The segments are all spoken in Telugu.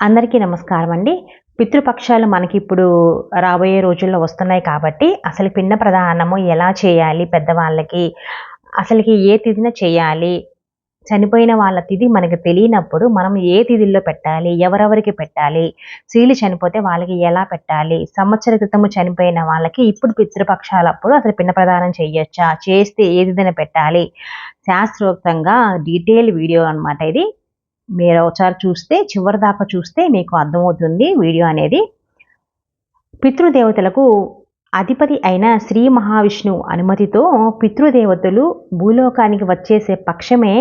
అందరికీ నమస్కారం అండి పితృపక్షాలు మనకి ఇప్పుడు రాబోయే రోజుల్లో వస్తున్నాయి కాబట్టి అసలు పిన్న ప్రధానము ఎలా చేయాలి పెద్దవాళ్ళకి? అసలుకి ఏ తిథిన చేయాలి? చనిపోయిన వాళ్ళ తిథి మనకి తెలియనప్పుడు మనం ఏ తిథిల్లో పెట్టాలి? ఎవరెవరికి పెట్టాలి? స్త్రీలు చనిపోతే వాళ్ళకి ఎలా పెట్టాలి? సంవత్సర క్రితము చనిపోయిన వాళ్ళకి ఇప్పుడు పితృపక్షాలప్పుడు అసలు పిన్న ప్రదానం చేయొచ్చా? చేస్తే ఏ తిథిన పెట్టాలి? శాస్త్రోక్తంగా డీటెయిల్ వీడియో అనమాట ఇది. మీరు ఒకసారి చూస్తే చివరి దాకా చూస్తే మీకు అర్థమవుతుంది వీడియో అనేది. పితృదేవతలకు అధిపతి అయిన శ్రీ మహావిష్ణువు అనుమతితో పితృదేవతలు భూలోకానికి వచ్చేసే పక్షమే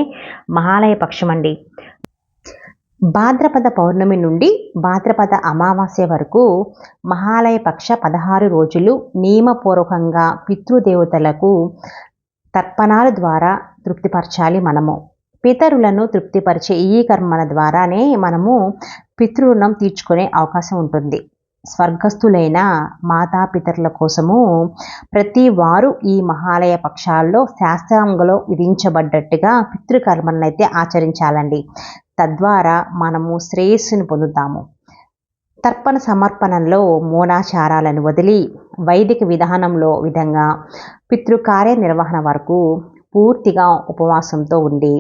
మహాలయ పక్షం అండి భాద్రపద పౌర్ణమి నుండి భాద్రపద అమావాస్య వరకు మహాలయ పక్ష పదహారు రోజులు నియమపూర్వకంగా పితృదేవతలకు తర్పణాల ద్వారా తృప్తిపరచాలి మనము. పితరులను తృప్తిపరిచే ఈ కర్మల ద్వారానే మనము పితృణం తీర్చుకునే అవకాశం ఉంటుంది. స్వర్గస్థులైన మాతాపితరుల కోసము ప్రతి వారు ఈ మహాలయ పక్షాల్లో శాస్త్రాంగలో విధించబడ్డట్టుగా పితృకర్మలను అయితే ఆచరించాలండి. తద్వారా మనము శ్రేయస్సును పొందుతాము. తర్పణ సమర్పణలో మూలాచారాలను వదిలి వైదిక విధానంలో విధంగా పితృకార్య నిర్వహణ వరకు పూర్తిగా ఉపవాసంతో ఉండి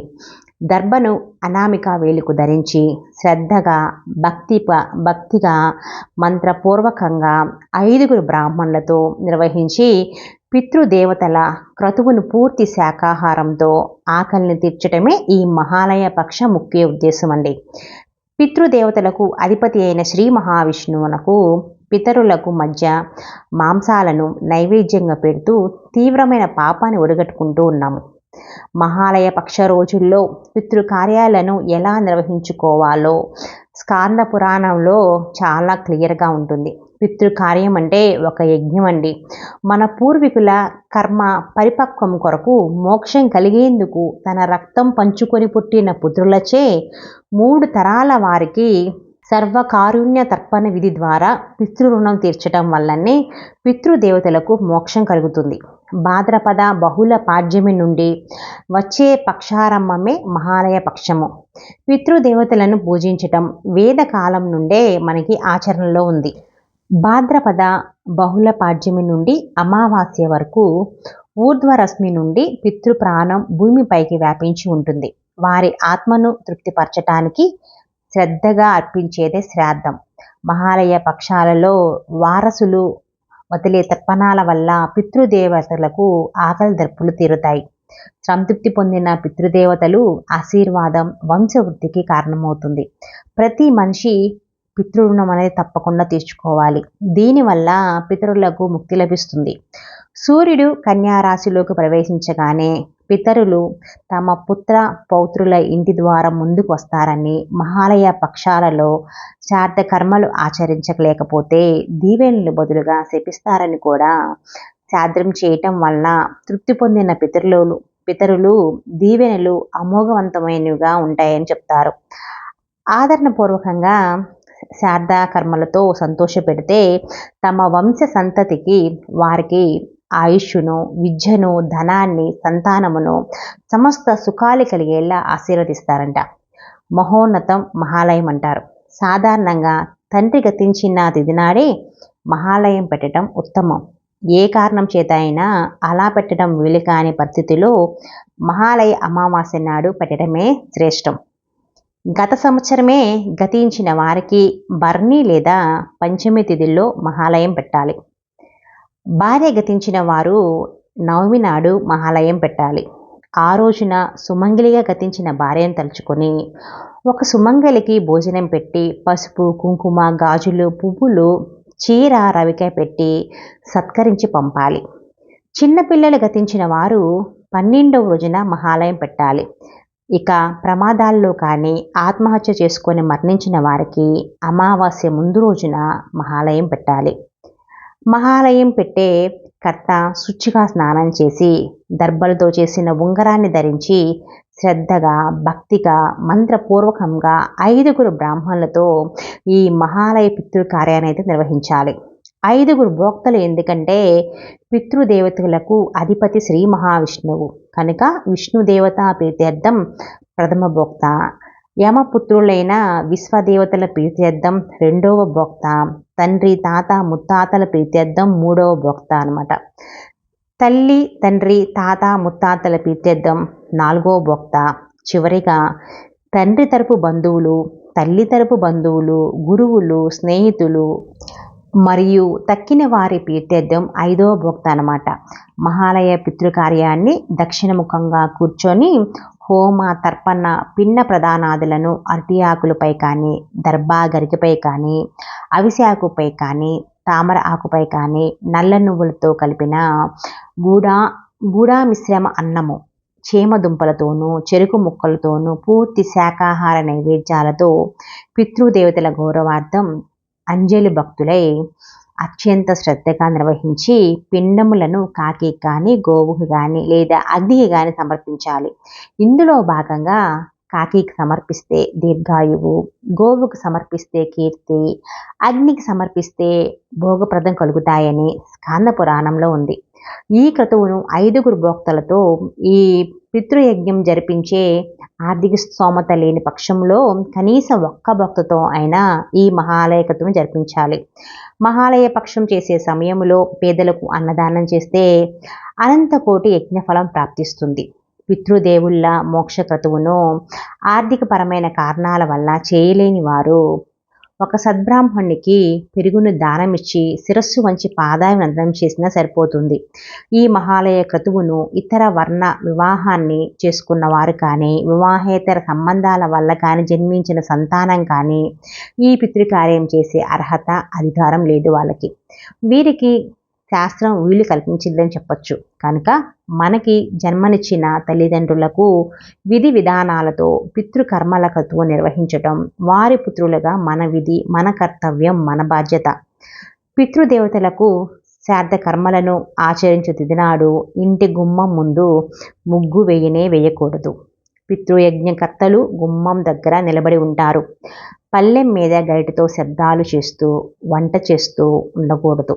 దర్భను అనామిక వేలుకు ధరించి శ్రద్ధగా భక్తి భక్తిగా మంత్రపూర్వకంగా ఐదుగురు బ్రాహ్మణులతో నిర్వహించి పితృదేవతల క్రతువును పూర్తి శాకాహారంతో ఆకలిని తీర్చడమే ఈ మహాలయ పక్ష ముఖ్య ఉద్దేశం అండి పితృదేవతలకు అధిపతి అయిన శ్రీ మహావిష్ణువునకు పితరులకు మధ్య మాంసాలను నైవేద్యంగా పెడుతూ తీవ్రమైన పాపాన్ని ఒడగట్టుకుంటూ ఉన్నాము. మహాలయ పక్ష రోజుల్లో పితృకార్యాలను ఎలా నిర్వహించుకోవాలో స్కాంద పురాణంలో చాలా క్లియర్గా ఉంటుంది. పితృకార్యం అంటే ఒక యజ్ఞం అండి. మన పూర్వీకుల కర్మ పరిపక్వం కొరకు మోక్షం కలిగేందుకు తన రక్తం పంచుకొని పుట్టిన పుత్రులచే మూడు తరాల వారికి సర్వకారుణ్య తర్పణ విధి ద్వారా పితృరుణం తీర్చడం వల్లనే పితృదేవతలకు మోక్షం కలుగుతుంది. భాద్రపద బహుళ పాడ్యమి నుండి వచ్చే పక్షారంభమే మహాలయ పక్షము. పితృదేవతలను పూజించటం వేదకాలం నుండే మనకి ఆచరణలో ఉంది. భాద్రపద బహుళ పాడ్యమి నుండి అమావాస్య వరకు ఊర్ధ్వరశ్మి నుండి పితృప్రాణం భూమిపైకి వ్యాపించి ఉంటుంది. వారి ఆత్మను తృప్తిపరచటానికి శ్రద్ధగా అర్పించేదే శ్రాద్ధం. మహాలయ పక్షాలలో వారసులు వదిలే తర్పణాల వల్ల పితృదేవతలకు ఆకలి దర్పులు తీరుతాయి. సంతృప్తి పొందిన పితృదేవతలు ఆశీర్వాదం వంశవృద్ధికి కారణమవుతుంది. ప్రతి మనిషి పితృరుణం అనేది తప్పకుండా తీర్చుకోవాలి. దీనివల్ల పితరులకు ముక్తి లభిస్తుంది. సూర్యుడు కన్యారాశిలోకి ప్రవేశించగానే పితరులు తమ పుత్ర పౌత్రుల ఇంటి ద్వారా ముందుకు వస్తారని మహాలయ పక్షాలలో శార్థ కర్మలు ఆచరించలేకపోతే దీవెనలు బదులుగా శపిస్తారని కూడా శాద్రం చేయటం వల్ల తృప్తి పొందిన పితరులు పితరులు దీవెనలు అమోఘవంతమైనవిగా ఉంటాయని చెప్తారు. ఆదరణపూర్వకంగా శారదా కర్మలతో సంతోషపెడితే తమ వంశ సంతతికి వారికి ఆయుష్ను విద్యను ధనాన్ని సంతానమును సమస్త సుఖాలు కలిగేలా ఆశీర్వదిస్తారంట. మహోన్నతం మహాలయం అంటారు. సాధారణంగా తండ్రి గతించిన తిదినాడే మహాలయం పెట్టడం ఉత్తమం. ఏ కారణం చేత అయినా అలా పెట్టడం వీలు కాని పరిస్థితిలో మహాలయ అమావాస్య నాడు పెట్టడమే శ్రేష్టం. గత సంవత్సరమే గతించిన వారికి బర్ణి లేదా పంచమి తిథిల్లో మహాలయం పెట్టాలి. భార్య గతించిన వారు నవమి నాడు మహాలయం పెట్టాలి. ఆ రోజున సుమంగలిగా గతించిన భార్యను తలుచుకొని ఒక సుమంగలికి భోజనం పెట్టి పసుపు కుంకుమ గాజులు పువ్వులు చీర రవికాయ పెట్టి సత్కరించి పంపాలి. చిన్నపిల్లలు గతించిన వారు పన్నెండవ రోజున మహాలయం పెట్టాలి. ఇక ప్రమాదాల్లో కానీ ఆత్మహత్య చేసుకొని మరణించిన వారికి అమావాస్య ముందు రోజున మహాలయం పెట్టాలి. మహాలయం పెట్టే కర్త శుచిగా స్నానం చేసి దర్భలతో చేసిన ఉంగరాన్ని ధరించి శ్రద్ధగా భక్తిగా మంత్రపూర్వకంగా ఐదుగురు బ్రాహ్మణులతో ఈ మహాలయ పితృకార్యాన్ని అయితే నిర్వహించాలి. ఐదుగురు భోక్తలు ఎందుకంటే పితృదేవతలకు అధిపతి శ్రీ మహావిష్ణువు. కనుక విష్ణుదేవత ప్రీత్యర్థం ప్రథమ భోక్త యమపుత్రులైన విశ్వదేవతల ప్రీత్యర్థం రెండవ భోక్త తండ్రి తాత ముత్తాతల ప్రీత్యర్థం మూడవ భోక్త అనమాట తల్లి తండ్రి తాత ముత్తాతల ప్రీత్యర్థం నాలుగవ భోక్త. చివరిగా తండ్రి తరపు బంధువులు తల్లి తరపు బంధువులు గురువులు స్నేహితులు మరియు తక్కిన వారి ప్రీత్యర్థం ఐదవ భోక్త అనమాట మహాలయ పితృకార్యాన్ని దక్షిణముఖంగా కూర్చొని హోమ తర్పణ పిన్న ప్రధానాదులను అరటి ఆకులపై కానీ దర్భా గరికపై కానీ అవిసె ఆకుపై కానీ తామర ఆకుపై కానీ నల్ల నువ్వులతో కలిపిన గూడా గూడా మిశ్రమ అన్నము చేమ దుంపలతోనూ చెరుకు ముక్కలతోనూ పూర్తి శాకాహార నైవేద్యాలతో పితృదేవతల గౌరవార్థం అంజలి భక్తులై అత్యంత శ్రద్ధగా నిర్వహించి పిండములను కాకి కానీ గోవుకు కానీ లేదా అగ్నికి కానీ సమర్పించాలి. ఇందులో భాగంగా కాకికి సమర్పిస్తే దీర్ఘాయువు గోవుకు సమర్పిస్తే కీర్తి అగ్నికి సమర్పిస్తే భోగప్రదం కలుగుతాయని స్కాంద పురాణంలో ఉంది. ఈ క్రతువును ఐదుగురు భోక్తలతో ఈ పితృయజ్ఞం జరిపించే ఆర్థిక స్తోమత లేని పక్షంలో కనీసం ఒక్క భక్తతో అయినా ఈ మహాలయ క్రతువును జరిపించాలి. మహాలయ పక్షం చేసే సమయంలో పేదలకు అన్నదానం చేస్తే అనంతకోటి యజ్ఞఫలం ప్రాప్తిస్తుంది. పితృదేవుళ్ళ మోక్ష క్రతువును ఆర్థికపరమైన కారణాల వల్ల చేయలేని వారు ఒక సద్బ్రాహ్మణునికి పెరుగును దానమిచ్చి శిరస్సు వంచి పాదాభివందనం చేసినా సరిపోతుంది. ఈ మహాలయ క్రతువును ఇతర వర్ణ వివాహాన్ని చేసుకున్న వారు కానీ వివాహేతర సంబంధాల వల్ల కానీ జన్మించిన సంతానం కానీ ఈ పితృకార్యం చేసే అర్హత అధికారం లేదు వాళ్ళకి. వీరికి శాస్త్రం వీలు కల్పించిందని చెప్పచ్చు. కనుక మనకి జన్మనిచ్చిన తల్లిదండ్రులకు విధి విధానాలతో పితృకర్మల క్రతువు నిర్వహించటం వారి పుత్రులుగా మన విధి మన కర్తవ్యం మన బాధ్యత. పితృదేవతలకు శ్రాద్ధ కర్మలను ఆచరించే తిదినాడు ఇంటి గుమ్మం ముందు ముగ్గు వేయనే వేయకూడదు. పితృయజ్ఞకర్తలు గుమ్మం దగ్గర నిలబడి ఉంటారు. పల్లెం మీద గరిటతో శబ్దాలు చేస్తూ వంట చేస్తూ ఉండకూడదు.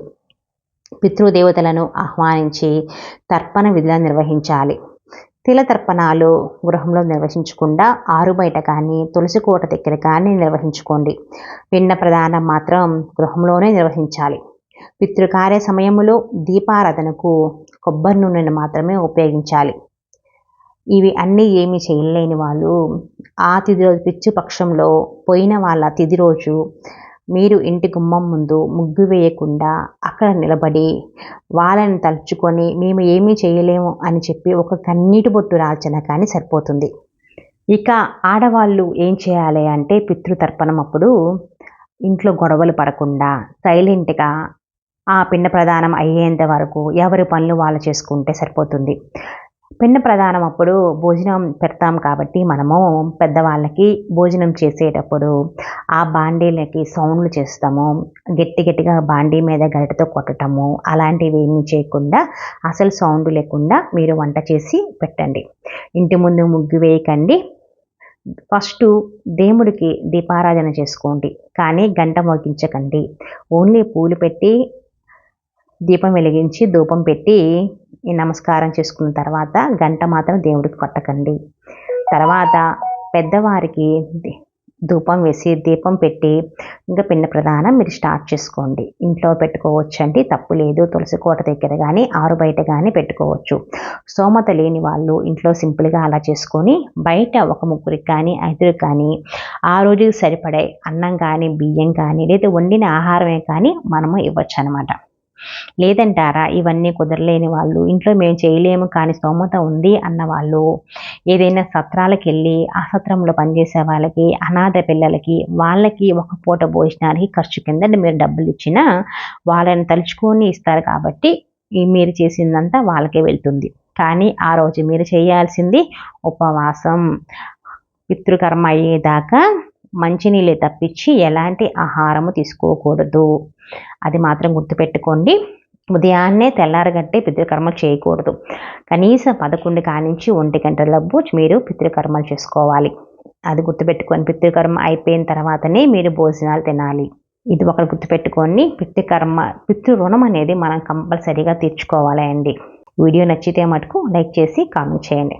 పితృదేవతలను ఆహ్వానించి తర్పణ విధులను నిర్వహించాలి. తిల తర్పణాలు గృహంలో నిర్వహించకుండా ఆరు బయట కానీ తులసి కోట దగ్గర కానీ నిర్వహించుకోండి. పిండ ప్రదానం మాత్రం గృహంలోనే నిర్వహించాలి. పితృకార్య సమయంలో దీపారాధనకు కొబ్బరి నూనెను మాత్రమే ఉపయోగించాలి. ఇవి అన్నీ ఏమి చేయలేని వాళ్ళు ఆ తిథి రోజు పిచ్చు పక్షంలో పోయిన వాళ్ళ తిథి రోజు మీరు ఇంటి గుమ్మం ముందు ముగ్గు వేయకుండా అక్కడ నిలబడి వాళ్ళని తలుచుకొని మేము ఏమీ చేయలేము అని చెప్పి ఒక కన్నీటి బొట్టు రాల్చిన కానీ సరిపోతుంది. ఇక ఆడవాళ్ళు ఏం చేయాలి అంటే పితృతర్పణం అప్పుడు ఇంట్లో గొడవలు పడకుండా సైలెంట్గా ఆ పిండ ప్రదానం అయ్యేంత వరకు ఎవరి పనులు వాళ్ళు చేసుకుంటే సరిపోతుంది. పిన్న ప్రధానమప్పుడు అప్పుడు భోజనం పెడతాం కాబట్టి మనము పెద్దవాళ్ళకి భోజనం చేసేటప్పుడు ఆ బాండీలకి సౌండ్లు చేస్తాము. గట్టి గట్టిగా బాండీ మీద గరిటతో కొట్టటము అలాంటివి ఏమీ చేయకుండా అసలు సౌండ్ లేకుండా మీరు వంట చేసి పెట్టండి. ఇంటి ముందు ముగ్గు వేయకండి. ఫస్ట్ దేవుడికి దీపారాధన చేసుకోండి. కానీ గంట మోగించకండి. ఓన్లీ పూలు పెట్టి దీపం వెలిగించి ధూపం పెట్టి ఈ నమస్కారం చేసుకున్న తర్వాత గంట మాత్రం దేవుడికి కొట్టకండి. తర్వాత పెద్దవారికి ధూపం వేసి దీపం పెట్టి ఇంకా పిన్న ప్రధానం మీరు స్టార్ట్ చేసుకోండి. ఇంట్లో పెట్టుకోవచ్చు అంటే తప్పు లేదు. తులసి కోట దగ్గర కానీ ఆరు బయట కానీ పెట్టుకోవచ్చు. స్తోమత లేని వాళ్ళు ఇంట్లో సింపుల్గా అలా చేసుకొని బయట ఒక ముగ్గురికి కానీ ఐదురికి కానీ ఆ రోజుకి సరిపడే అన్నం కానీ బియ్యం కానీ లేదా వండిన ఆహారమే కానీ మనము ఇవ్వచ్చు అనమాట లేదంటారా? ఇవన్నీ కుదరలేని వాళ్ళు. ఇంట్లో మేము చేయలేము కానీ స్తోమత ఉంది అన్న వాళ్ళు. ఏదైనా సత్రాలకు వెళ్ళి ఆ సత్రంలో పనిచేసే వాళ్ళకి అనాథ పిల్లలకి వాళ్ళకి ఒక పూట భోజనానికి ఖర్చు కింద మీరు డబ్బులు ఇచ్చినా వాళ్ళని తలుచుకొని ఇస్తారు కాబట్టి మీరు చేసిందంతా వాళ్ళకే వెళ్తుంది. కానీ ఆ రోజు మీరు చేయాల్సింది ఉపవాసం. పితృకర్మ అయ్యేదాకా మంచినీళ్ళు తప్పించి ఎలాంటి ఆహారము తీసుకోకూడదు. అది మాత్రం గుర్తుపెట్టుకోండి. ఉదయాన్నే తెల్లారగట్టే పితృకర్మలు చేయకూడదు. కనీసం పదకొండు కానించి ఒంటి గంటలబ్బు మీరు పితృకర్మలు చేసుకోవాలి. అది గుర్తుపెట్టుకొని పితృకర్మ అయిపోయిన తర్వాతనే మీరు భోజనాలు తినాలి. ఇది ఒకటి గుర్తుపెట్టుకొని పితృకర్మ పితృ రుణం అనేది మనం కంపల్సరీగా తీర్చుకోవాలి అండి వీడియో నచ్చితే మటుకు లైక్ చేసి కామెంట్ చేయండి.